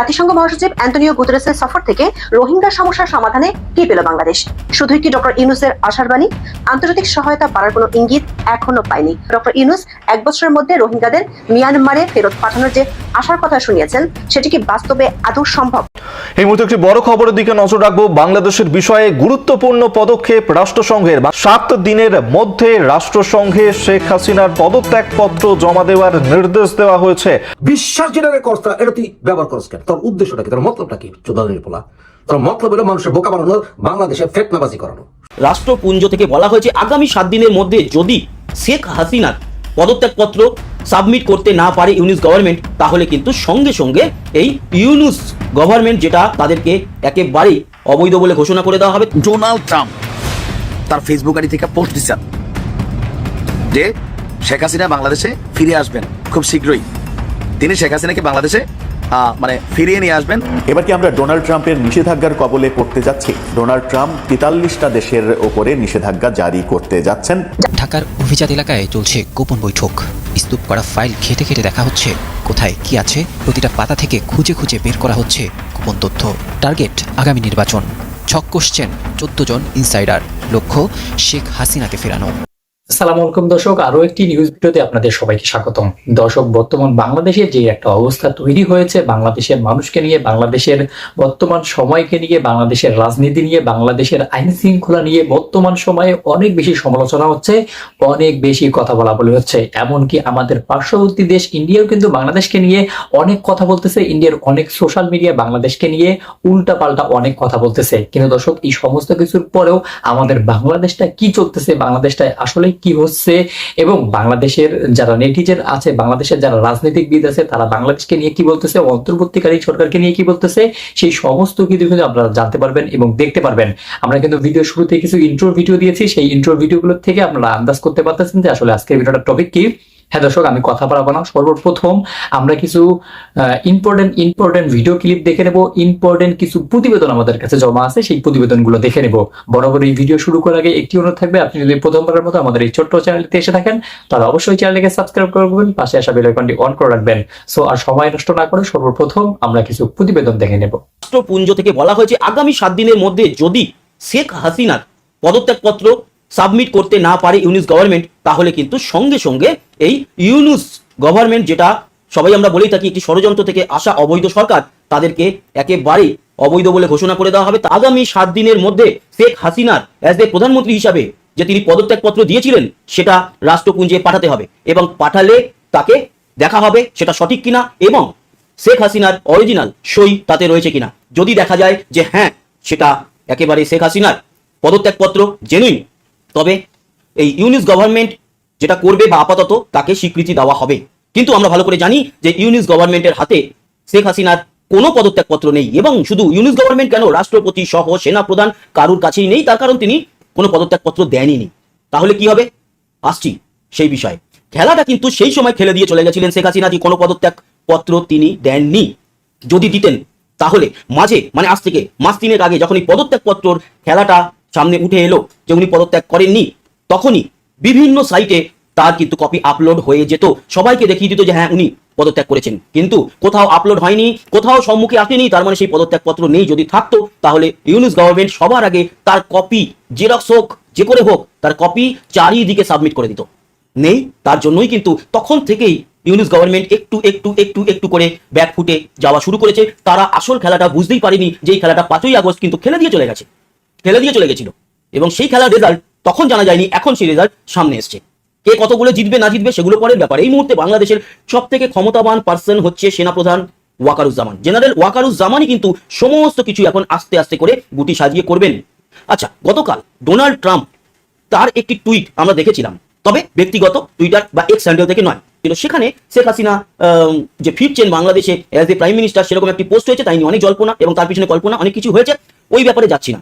জাতিসংঘ মহাসচিব অ্যান্টনিও গুতেরেসের সফর থেকে রোহিঙ্গা সমস্যার সমাধানে কি পেল বাংলাদেশ? শুধুই কি ডক্টর ইউনুসের আশার বাণী? আন্তর্জাতিক সহায়তা বাড়ার কোনো ইঙ্গিত এখনও পায়নি। ডক্টর ইউনুস এক বছরের মধ্যে রোহিঙ্গাদের মিয়ানমারে ফেরত পাঠানোর যে আশার কথা শুনিয়েছেন সেটি কি বাস্তবে আদৌ সম্ভব? এই মুহূর্তে একটি বড় খবরের দিকে নজর রাখব। বাংলাদেশের বিষয়ে গুরুত্বপূর্ণ পদক্ষেপ রাষ্ট্রসংঘের সাত দিনের মধ্যে রাষ্ট্রসংঘে শেখ হাসিনার পদত্যাগপত্র জমা দেওয়ার নির্দেশ দেওয়া হয়েছে। বিশ্বাস যেটা করছ এটা তুই ব্যবহার করছ কেন? তোর উদ্দেশ্যটা কি তোর মতলবটা কি চোদ্দ পোলা। তোর মতলব হলো মানুষের বোকা বানানো বাংলাদেশে ফেতনাবাজি করানো। রাষ্ট্রপুঞ্জ থেকে বলা হয়েছে আগামী সাত দিনের মধ্যে যদি শেখ হাসিনার পদত্যাগপত্র সাবমিট করতে না পারে ইউনিস গভর্নমেন্ট তাহলে কিন্তু সঙ্গে সঙ্গে এই ইউনুস গভর্নমেন্ট যেটা তাদেরকে একেবারেই অবৈধ বলে ঘোষণা করে দেওয়া হবে। ডোনাল্ড ট্রাম্প তার ফেসবুক আইডি থেকে পোস্ট দিচ্ছেন যে শেখ হাসিনা বাংলাদেশে ফিরে আসবেন খুব শীঘ্রই। তিনি শেখ হাসিনাকে বাংলাদেশে মানে ফিরিয়ে নিয়ে আসবেন। এবার কি আমরা ডোনাল্ড ট্রাম্পের নিষেধাজ্ঞার কবলে পড়তে যাচ্ছি? ডোনাল্ড ট্রাম্প তেতাল্লিশটা দেশের ওপরে নিষেধাজ্ঞা জারি করতে যাচ্ছেন। ঢাকার অভিজাত এলাকায় চলছে গোপন বৈঠক। স্তূপ করা ফাইল ঘেটে ঘেটে দেখা হচ্ছে। কোথায় কি আছে প্রতিটা পাতা থেকে খুঁজে খুঁজে বের করা হচ্ছে গোপন তথ্য। টার্গেট আগামী নির্বাচন। ছক কষছেন চোদ্দ জন ইনসাইডার। লক্ষ্য শেখ হাসিনাকে ফেরানো। আসসালামু আলাইকুম দর্শক আরও একটি নিউজ ভিডিওতে আপনাদের সবাইকে স্বাগতম। দর্শক, বর্তমান বাংলাদেশের যে একটা অবস্থা তৈরি হয়েছে, বাংলাদেশের মানুষকে নিয়ে, বাংলাদেশের বর্তমান সময়কে নিয়ে, বাংলাদেশের রাজনীতি নিয়ে, বাংলাদেশের আইন শৃঙ্খলা নিয়ে বর্তমান সময়ে অনেক বেশি সমালোচনা হচ্ছে, অনেক বেশি কথা বলা বলে হচ্ছে। এমনকি আমাদের পার্শ্ববর্তী দেশ ইন্ডিয়াও কিন্তু বাংলাদেশকে নিয়ে অনেক কথা বলতেছে, ইন্ডিয়ার অনেক সোশ্যাল মিডিয়া বাংলাদেশকে নিয়ে উল্টা পাল্টা অনেক কথা বলতেছে। কিন্তু দর্শক, এই সমস্ত কিছুর পরেও আমাদের বাংলাদেশটা কি চলতেছে বাংলাদেশটা আসলে কি হচ্ছে? এবং বাংলাদেশের যারা নেটিজেন আছে, বাংলাদেশের যারা রাজনীতিবিদ আছে, তারা বাংলাদেশকে নিয়ে কি বলতেছে? অন্তর্বর্তীকালীন সরকারকে নিয়ে কি বলতেছে? সেই সমস্ত কিছু কিন্তু আপনারা জানতে পারবেন এবং দেখতে পারবেন। আমরা কিন্তু ভিডিও শুরুতে কিছু ইন্ট্রো ভিডিও দিয়েছি। সেই ইন্ট্রো ভিডিওগুলোর থেকে আপনারা আন্দাজ করতে পারতেছেন যে আসলে আজকের ভিডিওটার টপিক কি? হ্যাঁ দর্শক, আমি কথা বাড়াবো না। সর্বপ্রথম আমরা কিছু ইম্পর্টেন্ট ইম্পর্টেন্ট ভিডিও ক্লিপ দেখে নেব। ইম্পর্টেন্ট কিছু প্রতিবেদন আমাদের কাছে জমা আছে, সেই প্রতিবেদনগুলো দেখে নেব। বরাবর এই ভিডিও শুরু করার আগে একটি অনুরোধ থাকবে, আপনি যদি প্রথমবারের মতো আমাদের এই ছোট্ট চ্যানেলটিতে এসে থাকেন, তাহলে অবশ্যই চ্যানেলটিকে সাবস্ক্রাইব করবেন পাশে আসা বেল আইকনটি অন করে রাখবেন। সো আর সময় নষ্ট না করে সর্বপ্রথম আমরা কিছু প্রতিবেদন দেখে নেব। রাষ্ট্রপুঞ্জ থেকে বলা হয়েছে, আগামী সাত দিনের মধ্যে যদি শেখ হাসিনার পদত্যাগপত্র সাবমিট করতে না পারে ইউনিস গভর্নমেন্ট, তাহলে কিন্তু সঙ্গে সঙ্গে এই ইউনুস গভর্নমেন্ট যেটা সবাই আমরা বলেই থাকি একটি ষড়যন্ত্র থেকে আসা অবৈধ সরকার, তাদেরকে একেবারেই অবৈধ বলে ঘোষণা করে দেওয়া হবে। আগামী সাত দিনের মধ্যে শেখ হাসিনার অ্যাজ এ প্রধানমন্ত্রী হিসাবে যে তিনি পদত্যাগপত্র দিয়েছিলেন, সেটা রাষ্ট্রপুঞ্জে পাঠাতে হবে এবং পাঠালে তাকে দেখা হবে সেটা সঠিক কিনা এবং শেখ হাসিনার অরিজিনাল সই তাতে রয়েছে কিনা। যদি দেখা যায় যে হ্যাঁ সেটা একেবারে শেখ হাসিনার পদত্যাগপত্র জেনুইন তবে এই ইউনিস গভর্নমেন্ট যেটা করবে বা আপাতত তাকে স্বীকৃতি দেওয়া হবে। কিন্তু আমরা ভালো করে জানি যে ইউনিস গভর্নমেন্টের হাতে শেখ হাসিনার কোনো পদত্যাগপত্র নেই এবং শুধু ইউনিস গভর্নমেন্ট কেন? রাষ্ট্রপতি সহ সেনা প্রধান কারুর কাছেই নেই, তার কারণ তিনি কোনো পদত্যাগপত্র দেনই তাহলে কি হবে? আসছি সেই বিষয়ে। খেলাটা কিন্তু সেই সময় খেলে দিয়ে চলে গেছিলেন শেখ হাসিনা, যে কোনো পদত্যাগপত্র তিনি দেননি। যদি দিতেন, তাহলে মাঝে মানে আজ থেকে মাস তিনের আগে যখন এই পদত্যাগপত্রর খেলাটা সামনে উঠে এলো যে উনি পদত্যাগ করেননি। তখনই বিভিন্ন সাইটে তার কিন্তু কপি আপলোড হয়ে যেত। সবাইকে দেখিয়ে দিত যে হ্যাঁ উনি পদত্যাগ করেছেন। কিন্তু কোথাও আপলোড হয়নি, কোথাও সম্মুখে আসেনি, তার মানে সেই পদত্যাগপত্র নেই। যদি থাকতো, তাহলে ইউনিস গভর্নমেন্ট সবার আগে তার কপি জেরক্স হোক, যে করে হোক, তার কপি চারিদিকে সাবমিট করে দিত। নেই, তার জন্যই কিন্তু তখন থেকেই ইউনিস গভর্নমেন্ট একটু একটু একটু একটু করে ব্যাক ফুটে যাওয়া শুরু করেছে। তারা আসল খেলাটা বুঝতেই পারেনি যে এই খেলাটা পাঁচই আগস্ট কিন্তু খেলে দিয়ে চলে গেছে। খেলে দিয়ে চলে গেছিল। এবং সেই খেলার রেজাল্ট তখন জানা যায়নি, এখন সেই রেজাল্ট সামনে এসছে। কে কতগুলো জিতবে, না জিতবে, সেগুলো পরের ব্যাপার। এই মুহূর্তে বাংলাদেশের সব থেকে ক্ষমতাবান পার্সন হচ্ছে সেনাপ্রধান ওয়াকারুজ্জামান। জেনারেল ওয়াকারুজ্জামানই কিন্তু সমস্ত কিছু এখন আস্তে আস্তে করে গুটি সাজিয়ে করবেন। আচ্ছা গতকাল ডোনাল্ড ট্রাম্প তার একটি টুইট আমরা দেখেছিলাম। তবে ব্যক্তিগত টুইটার বা এক্স হ্যান্ডেল থেকে নয়। কিন্তু সেখানে শেখ হাসিনা যে ফিরছেন বাংলাদেশে অ্যাজ এ প্রাইম মিনিস্টার সেরকম একটি পোস্ট হয়েছে তাই নিয়ে অনেক জল্পনা এবং তার পিছনে কল্পনা অনেক কিছু হয়েছে। ওই ব্যাপারে যাচ্ছি না।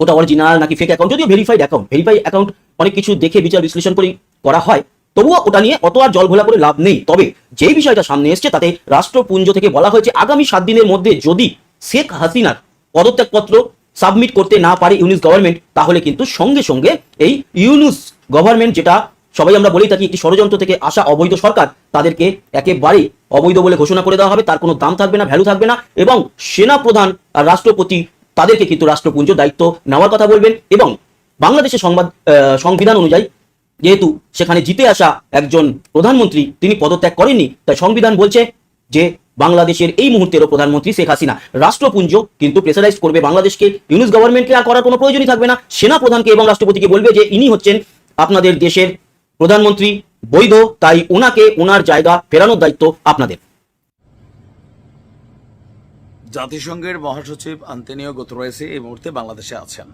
ওটা অরিজিনাল নাকি ফেক অ্যাকাউন্ট যদিও ভেরিফাইড অ্যাকাউন্ট ভেরিফাই অ্যাকাউন্ট অনেক কিছু দেখে বিচার বিশ্লেষণ করে করা হয়, তবুও ওটা নিয়ে অত আর জল ঘোলা করে লাভ নেই। তবে যেই বিষয়টা সামনে এসছে, তাতে রাষ্ট্রপুঞ্জ থেকে বলা হয়েছে, আগামী সাত দিনের মধ্যে যদি শেখ হাসিনার পদত্যাগপত্র সাবমিট করতে না পারে ইউনিস গভর্নমেন্ট তাহলে কিন্তু সঙ্গে সঙ্গে এই ইউনুস গভর্নমেন্ট যেটা সবাই আমরা বলেই থাকি একটি ষড়যন্ত্র থেকে আসা অবৈধ সরকার, তাদেরকে একেবারে অবৈধ বলে ঘোষণা করে দেওয়া হবে। তার কোনো দাম থাকবে না ভ্যালু থাকবে না এবং সেনা প্রধান আর রাষ্ট্রপতি তাদেরকে কিন্তু রাষ্ট্রপুঞ্জ দায়িত্ব নেওয়ার কথা বলবেন এবং বাংলাদেশের সংবাদ সংবিধান অনুযায়ী যেহেতু সেখানে জিতে আসা একজন প্রধানমন্ত্রী তিনি পদত্যাগ করেননি, তাই সংবিধান বলছে যে বাংলাদেশের এই মুহূর্তেরও প্রধানমন্ত্রী শেখ হাসিনা। রাষ্ট্রপুঞ্জ কিন্তু প্রেসারাইজ করবে বাংলাদেশকে, ইউনুস গভর্নমেন্টকে আর করার কোনো প্রয়োজনই থাকবে না। সেনা প্রধানকে এবং রাষ্ট্রপতিকে বলবে যে ইনি হচ্ছেন আপনাদের দেশের প্রধানমন্ত্রী বৈধ, তাই ওনাকে ওনার জায়গা ফেরানোর দায়িত্ব আপনাদের। জাতিসংঘের মহাসচিব আন্তনিও গোতরয়েসি এই মুহূর্তে বাংলাদেশে আছেন।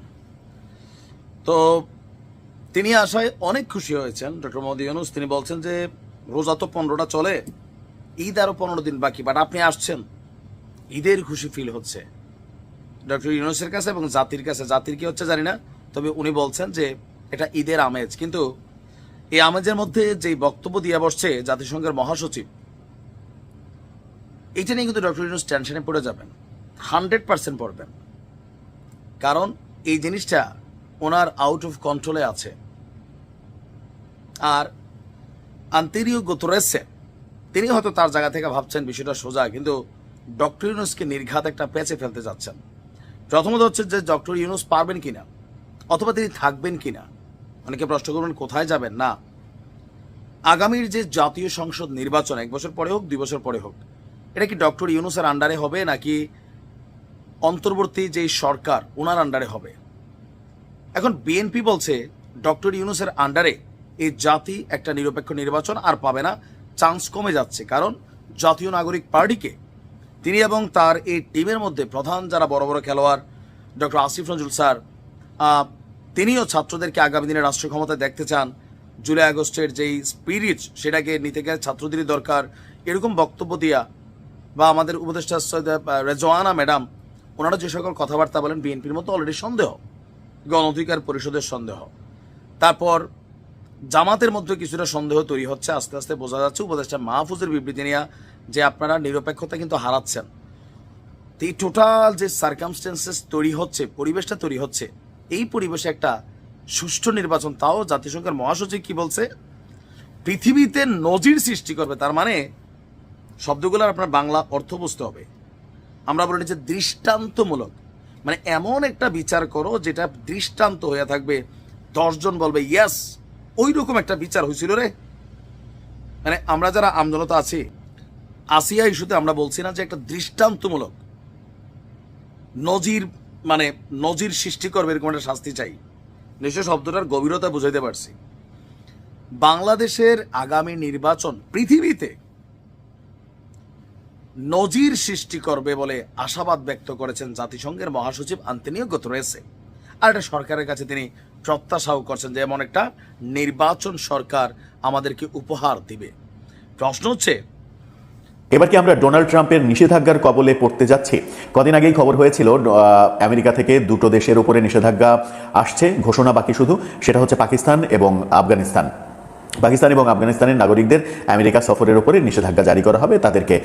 তো তিনি আসায় অনেক খুশি হয়েছেন। ডক্টর মোদী ইউনুস, তিনি বলছেন যে রোজা তো পনেরোটা চলে, ঈদ আরও পনেরো দিন বাকি, বাট আপনি আসছেন, ঈদের খুশি ফিল হচ্ছে। ডক্টর ইউনুসের কাছে এবং জাতির কাছে, জাতির কি হচ্ছে জানি না, তবে উনি বলছেন যে এটা ঈদের আমেজ। কিন্তু এই আমেজের মধ্যে যে বক্তব্য দিয়ে বসছে জাতিসংঘের মহাসচিব এইটা নিয়ে কিন্তু ডক্টর ইউনুস টেনশনে পড়ে যাবেন। হান্ড্রেড পার্সেন্ট পড়বেন। কারণ এই জিনিসটা ওনার আউট অফ কন্ট্রোলে আছে। আর আন্তরিও গোতরেসে তিনি হয়তো তার জায়গা থেকে ভাবছেন বিষয়টা সোজা, কিন্তু ডক্টর ইউনুসকে নির্ঘাত একটা পেঁচে ফেলতে যাচ্ছেন। প্রথমত হচ্ছে যে ডক্টর ইউনুস পারবেন কিনা, অথবা তিনি থাকবেন কিনা, অনেকে প্রশ্ন করবেন কোথায় যাবেন? না। আগামীর যে জাতীয় সংসদ নির্বাচন, এক বছর পরে হোক, দুই বছর পরে হোক এটা কি ডক্টর ইউনুসের আন্ডারে হবে নাকি অন্তর্বর্তী যে সরকার ওনার আন্ডারে হবে? এখন বিএনপি বলছে ডক্টর ইউনুসের আন্ডারে এই জাতি একটা নিরপেক্ষ নির্বাচন আর পাবে না, চান্স কমে যাচ্ছে, কারণ জাতীয় নাগরিক পার্টিকে তিনি এবং তার এই টিমের মধ্যে প্রধান যারা বড় বড় খেলোয়াড়, ডক্টর আসিফ নজরুল স্যার তিনিও ছাত্রদেরকে আগামী দিনে রাষ্ট্র ক্ষমতায় দেখতে চান। জুলাই আগস্টের যেই স্পিরিট সেটাকে নিতে গেলে ছাত্রদেরই দরকার। এরকম বক্তব্য দিয়া বা আমাদের উপদেষ্টা রেজওয়ানা ম্যাডাম, ওনারা যে সকল কথাবার্তা বলেন, বিএনপির মতো অলরেডি সন্দেহ, গণ অধিকার পরিষদের সন্দেহ। তারপর জামাতের মধ্যে কিছুটা সন্দেহ তৈরি হচ্ছে, আস্তে আস্তে বোঝা যাচ্ছে, উপদেষ্টা মাহফুজের বিবৃতি নিয়ে যে আপনারা নিরপেক্ষতা কিন্তু হারাচ্ছেন। তো এই টোটাল যে সার্কামস্টেন্সেস তৈরি হচ্ছে, পরিবেশটা তৈরি হচ্ছে, এই পরিবেশে একটা সুষ্ঠু নির্বাচন, তাও জাতিসংঘের মহাসচিব কি বলছে? পৃথিবীতে নজির সৃষ্টি করবে, তার মানে শব্দগুলোর আপনার বাংলা অর্থ বুঝতে হবে। আমরা বলি যে দৃষ্টান্তমূলক। মানে এমন একটা বিচার করো যেটা দৃষ্টান্ত হয়ে থাকবে। দশজন বলবে ইয়াস ওই রকম একটা বিচার হয়েছিল রে। মানে আমরা যারা আমজনতা আছি, আসিয়া ইস্যুতে আমরা বলছি না যে একটা দৃষ্টান্তমূলক। নজির মানে নজির সৃষ্টি করবে এরকম একটা শাস্তি চাই। নিশ্চয় শব্দটার গভীরতা বুঝাইতে পারছি। বাংলাদেশের আগামী নির্বাচন পৃথিবীতে নজির সৃষ্টি করবে বলে আশাবাদ ব্যক্ত করেছেন জাতিসংঘের মহাসচিব আন্তনিও গুতরেসে। আর এটা সরকারের কাছে তিনি প্রত্যাশাও করছেন যে এমন একটা নির্বাচন সরকার আমাদেরকে উপহার দিবে। প্রশ্ন হচ্ছে, এবার কি আমরা ডোনাল্ড ট্রাম্পের নিষেধাজ্ঞার কবলে পড়তে যাচ্ছি? কদিন আগেই খবর হয়েছিল আমেরিকা থেকে দুটো দেশের উপরে নিষেধাজ্ঞা আসছে, ঘোষণা বাকি শুধু, সেটা হচ্ছে পাকিস্তান এবং আফগানিস্তান। পাকিস্তান এবং আফগানিস্তানের নাগরিকদের আমেরিকা সফরের উপরে নিষেধাজ্ঞা জারি করা হবে, তাদেরকে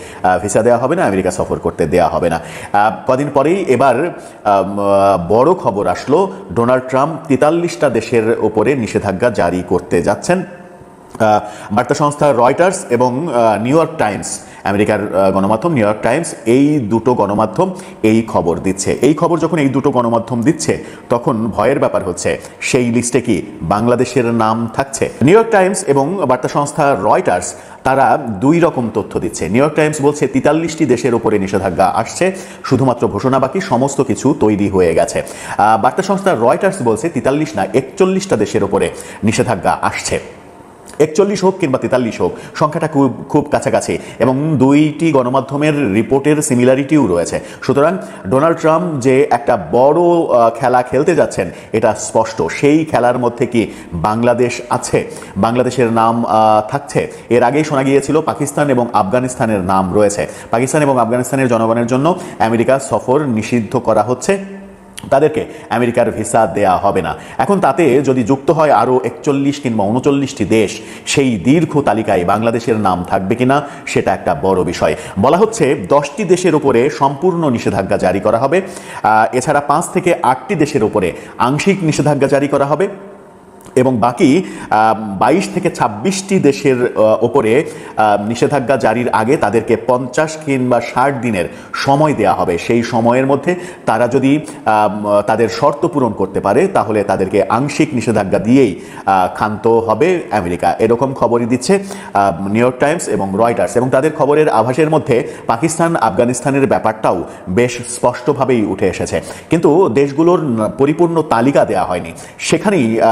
ভিসা দেওয়া হবে না, আমেরিকা সফর করতে দেওয়া হবে না। কদিন পরেই এবার বড় খবর আসলো, ডোনাল্ড ট্রাম্প তেতাল্লিশটা দেশের উপরে নিষেধাজ্ঞা জারি করতে যাচ্ছেন। বার্তা সংস্থা রয়টার্স এবং নিউ ইয়র্ক টাইমস, আমেরিকার গণমাধ্যম নিউ ইয়র্ক টাইমস, এই দুটো গণমাধ্যম এই খবর দিচ্ছে। এই খবর যখন এই দুটো গণমাধ্যম দিচ্ছে, তখন ভয়ের ব্যাপার হচ্ছে, সেই লিস্টে কি বাংলাদেশের নাম থাকছে? নিউ ইয়র্ক টাইমস এবং বার্তা সংস্থা রয়টার্স, তারা দুই রকম তথ্য দিচ্ছে। নিউ ইয়র্ক টাইমস বলছে, তেতাল্লিশটি দেশের ওপরে নিষেধাজ্ঞা আসছে, শুধুমাত্র ঘোষণা বাকি, সমস্ত কিছু তৈরি হয়ে গেছে। বার্তা সংস্থা রয়টার্স বলছে, তেতাল্লিশ না একচল্লিশটা দেশের ওপরে নিষেধাজ্ঞা আসছে। একচল্লিশ হোক কিংবা তেতাল্লিশ হোক, সংখ্যাটা খুব খুব কাছাকাছি। এবং দুইটি গণমাধ্যমের রিপোর্টের সিমিলারিটিও রয়েছে। সুতরাং ডোনাল্ড ট্রাম্প যে একটা বড় খেলা খেলতে যাচ্ছেন, এটা স্পষ্ট। সেই খেলার মধ্যে কি বাংলাদেশ আছে? বাংলাদেশের নাম থাকছে? এর আগেই শোনা গিয়েছিল পাকিস্তান এবং আফগানিস্তানের নাম রয়েছে। পাকিস্তান এবং আফগানিস্তানের জনগণের জন্য আমেরিকা সফর নিষিদ্ধ করা হচ্ছে। তাদেরকে আমেরিকার ভিসা দেয়া হবে না। এখন তাতে যদি যুক্ত হয় আরও একচল্লিশ কিংবা উনচল্লিশটি দেশ, সেই দীর্ঘ তালিকায় বাংলাদেশের নাম থাকবে কিনা সেটা একটা বড় বিষয়। বলা হচ্ছে দশটি দেশের উপরে সম্পূর্ণ নিষেধাজ্ঞা জারি করা হবে। এছাড়া পাঁচ থেকে আটটি দেশের উপরে আংশিক নিষেধাজ্ঞা জারি করা হবে। এবং বাকি বাইশ থেকে ছাব্বিশটি দেশের ওপরে নিষেধাজ্ঞা জারির আগে তাদেরকে পঞ্চাশ কিংবা ষাট দিনের সময় দেয়া হবে। সেই সময়ের মধ্যে তারা যদি তাদের শর্ত পূরণ করতে পারে তাহলে তাদেরকে আংশিক নিষেধাজ্ঞা দিয়েই ক্ষান্ত হবে আমেরিকা। এরকম খবরই দিচ্ছে নিউ ইয়র্ক টাইমস এবং রয়টার্স। এবং তাদের খবরের আভাসের মধ্যে পাকিস্তান আফগানিস্তানের ব্যাপারটাও বেশ স্পষ্টভাবেই উঠে এসেছে। কিন্তু দেশগুলোর পরিপূর্ণ তালিকা দেওয়া হয়নি। সেখানেই আহ,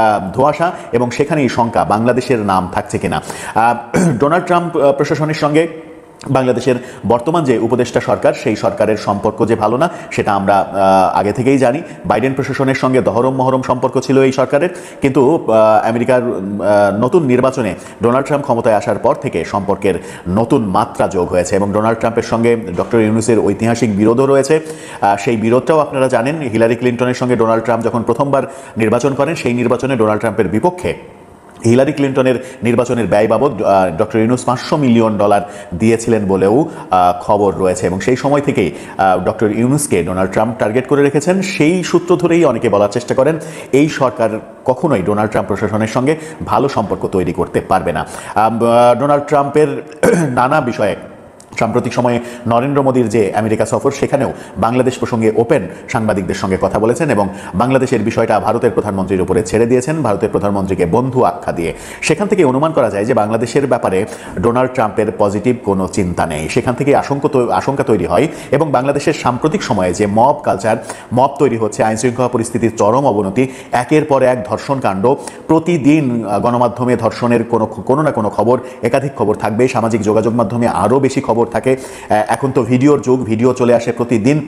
ধোঁয়াশা এবং সেখানেই শঙ্কা বাংলাদেশের নাম থাকছে কিনা। ডোনাল্ড ট্রাম্প প্রশাসনের সঙ্গে বাংলাদেশের বর্তমান যে উপদেষ্টা সরকার, সেই সরকারের সম্পর্ক যে ভালো না, সেটা আমরা আগে থেকেই জানি। বাইডেন প্রশাসনের সঙ্গে দহরম মহরম সম্পর্ক ছিল এই সরকারের। কিন্তু আমেরিকার নতুন নির্বাচনে ডোনাল্ড ট্রাম্প ক্ষমতায় আসার পর থেকে সম্পর্কের নতুন মাত্রা যোগ হয়েছে এবং ডোনাল্ড ট্রাম্পের সঙ্গে ডক্টর ইউনুসের ঐতিহাসিক বিরোধও রয়েছে। সেই বিরোধটাও আপনারা জানেন, হিলারি ক্লিন্টনের সঙ্গে ডোনাল্ড ট্রাম্প যখন প্রথমবার নির্বাচন করেন, সেই নির্বাচনে ডোনাল্ড ট্রাম্পের বিপক্ষে হিলারি ক্লিন্টনের নির্বাচনের ব্যয় বাবদ ডক্টর ইউনুস পাঁচশো মিলিয়ন ডলার দিয়েছিলেন বলেও খবর রয়েছে এবং সেই সময় থেকেই ডক্টর ইউনুসকে ডোনাল্ড ট্রাম্প টার্গেট করে রেখেছেন। সেই সূত্র ধরেই অনেকে বলার চেষ্টা করেন, এই সরকার কখনোই ডোনাল্ড ট্রাম্প প্রশাসনের সঙ্গে ভালো সম্পর্ক তৈরি করতে পারবে না। ডোনাল্ড ট্রাম্পের নানা বিষয়ে সাম্প্রতিক সময়ে নরেন্দ্র মোদীর যে আমেরিকা সফর, সেখানেও বাংলাদেশ প্রসঙ্গে ওপেন সাংবাদিকদের সঙ্গে কথা বলেছেন এবং বাংলাদেশের বিষয়টা ভারতের প্রধানমন্ত্রীর উপরে ছেড়ে দিয়েছেন, ভারতের প্রধানমন্ত্রীকে বন্ধু আখ্যা দিয়ে। সেখান থেকে অনুমান করা যায় যে বাংলাদেশের ব্যাপারে ডোনাল্ড ট্রাম্পের পজিটিভ কোনো চিন্তা নেই। সেখান থেকে আশঙ্কা আশঙ্কা তৈরি হয় এবং বাংলাদেশের সাম্প্রতিক সময়ে যে মব কালচার, মব তৈরি হচ্ছে, আইনশৃঙ্খলা পরিস্থিতির চরম অবনতি, একের পর এক ধর্ষণ কাণ্ড, প্রতিদিন গণমাধ্যমে ধর্ষণের কোনো কোনো না কোনো খবর, একাধিক খবর থাকবে, সামাজিক যোগাযোগ মাধ্যমে আরও বেশি খবর থাকে। এখন তো ভিডিওর যুগ, ভিডিও চলে আসে প্রতিদিন।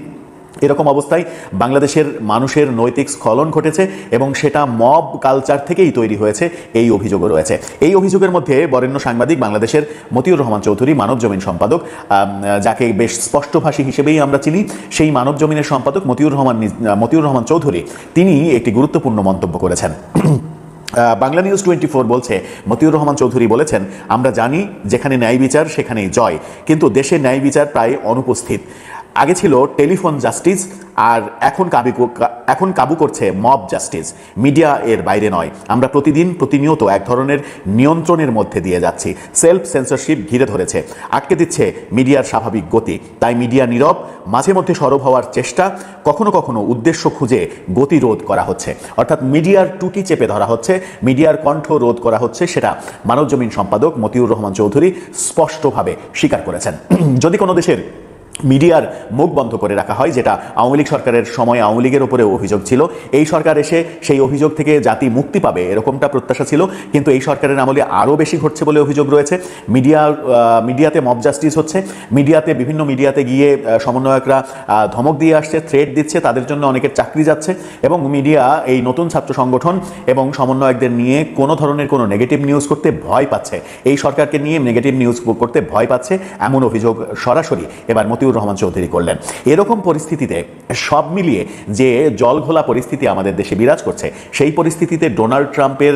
এরকম অবস্থায় বাংলাদেশের মানুষের নৈতিক স্খলন ঘটেছে এবং সেটা মব কালচার থেকেই তৈরি হয়েছে, এই অভিযোগও রয়েছে। এই অভিযোগের মধ্যে বরেণ্য সাংবাদিক বাংলাদেশের মতিউর রহমান চৌধুরী মানব জমিন সম্পাদক যাকে বেশ স্পষ্টভাষী হিসেবেই আমরা চিনি, সেই মানব জমিনের সম্পাদক মতিউর রহমান মতিউর রহমান চৌধুরী। তিনি একটি গুরুত্বপূর্ণ মন্তব্য করেছেন। বাংলা নিউজ টোয়েন্টি ফোর বলছে, মতিউর রহমান চৌধুরী বলেছেন, আমরা জানি যেখানে ন্যায় বিচার, সেখানেই জয়। কিন্তু দেশে ন্যায় বিচার প্রায় অনুপস্থিত। আগে ছিল টেলিফোন জাস্টিস আর এখন কাবু এখন কাবু করছে মব জাস্টিস। মিডিয়া এর বাইরে নয়। আমরা প্রতিদিন প্রতিনিয়ত এক ধরনের নিয়ন্ত্রণের মধ্যে দিয়ে যাচ্ছি। সেলফ সেন্সরশিপ ঘিরে ধরেছে। আটকে দিচ্ছে মিডিয়ার স্বাভাবিক গতি। তাই মিডিয়া নীরব, মাঝে মধ্যে সরব হওয়ার চেষ্টা, কখনো কখনো উদ্দেশ্য খুঁজে গতিরোধ করা হচ্ছে। অর্থাৎ মিডিয়ার টুটি চেপে ধরা হচ্ছে, মিডিয়ার কণ্ঠ রোধ করা হচ্ছে সেটা মানবজমিন সম্পাদক মতিউর রহমান চৌধুরী স্পষ্টভাবে স্বীকার করেছেন। যদি কোনো দেশের মিডিয়ার মুখ বন্ধ করে রাখা হয়, যেটা আওয়ামী লীগ সরকারের সময় আওয়ামী লীগের উপরে অভিযোগ ছিল। এই সরকার এসে সেই অভিযোগ থেকে জাতি মুক্তি পাবে, এরকমটা প্রত্যাশা ছিল। কিন্তু এই সরকারের আমলে আরও বেশি ঘটছে বলে অভিযোগ রয়েছে। মিডিয়া মিডিয়াতে মব জাস্টিস হচ্ছে। মিডিয়াতে বিভিন্ন মিডিয়াতে গিয়ে সমন্বয়করা ধমক দিয়ে আসছে থ্রেট দিচ্ছে, তাদের জন্য অনেকের চাকরি যাচ্ছে। এবং মিডিয়া, এই নতুন ছাত্র সংগঠন এবং সমন্বয়কদের নিয়ে কোনো ধরনের কোনো নেগেটিভ নিউজ করতে ভয় পাচ্ছে। এই সরকারকে নিয়ে নেগেটিভ নিউজ করতে ভয় পাচ্ছে, এমন অভিযোগ সরাসরি। এবার মতিউর রহমান চৌধুরী করলেন। এরকম পরিস্থিতিতে সব মিলিয়ে যে জলঘোলা পরিস্থিতি আমাদের দেশে বিরাজ করছে, সেই পরিস্থিতিতে ডোনাল্ড ট্রাম্পের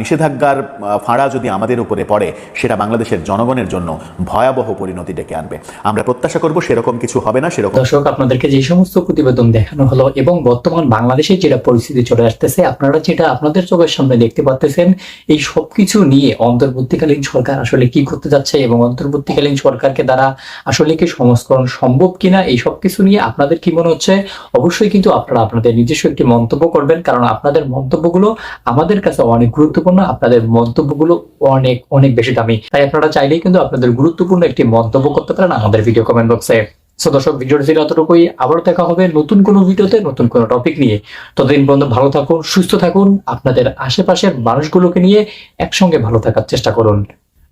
নিষেধাজ্ঞার ফাঁড়া যদি আমাদের উপরে পড়ে, সেটা বাংলাদেশের জনগণের জন্য ভয়াবহ পরিণতি ডেকে আনবে। আমরা প্রত্যাশা করব সেরকম কিছু হবে না, সেরকম দর্শক, আপনাদেরকে যে সমস্ত প্রতিবেদন দেখানো হলো এবং বর্তমান বাংলাদেশে যেটা পরিস্থিতি চলে আসতেছে, আপনারা যেটা আপনাদের চোখের সামনে দেখতে পাচ্ছেন, এই সবকিছু নিয়ে অন্তর্বর্তীকালীন সরকার আসলে কি করতে যাচ্ছে এবং অন্তর্বর্তীকালীন সরকারকে দ্বারা আসলে কি সংস্করণ সম্ভব কিনা, এই সব কিছু নিয়ে আপনাদের কি মনে হচ্ছে? অবশ্যই কিন্তু আপনারা আপনাদের নিজস্ব একটি মন্তব্য করবেন, কারণ আপনাদের মন্তব্যগুলো আমাদের কাছে অনেক গুরুত্বপূর্ণ, আপনাদের মন্তব্যগুলো অনেক অনেক বেশি দামি। তাই আপনারা চাইলেই কিন্তু আপনাদের গুরুত্বপূর্ণ একটি মন্তব্য করতে পারেন আমাদের ভিডিও কমেন্ট বক্সে সো দর্শক ভিডিওটি ছিল এতটুকুই। আবার দেখা হবে নতুন কোনো ভিডিওতে, নতুন কোনো টপিক নিয়ে। ততদিন পর্যন্ত ভালো থাকুন, সুস্থ থাকুন, আপনাদের আশেপাশের মানুষগুলোকে নিয়ে একসঙ্গে ভালো থাকার চেষ্টা করুন।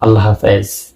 আল্লাহ হাফেজ।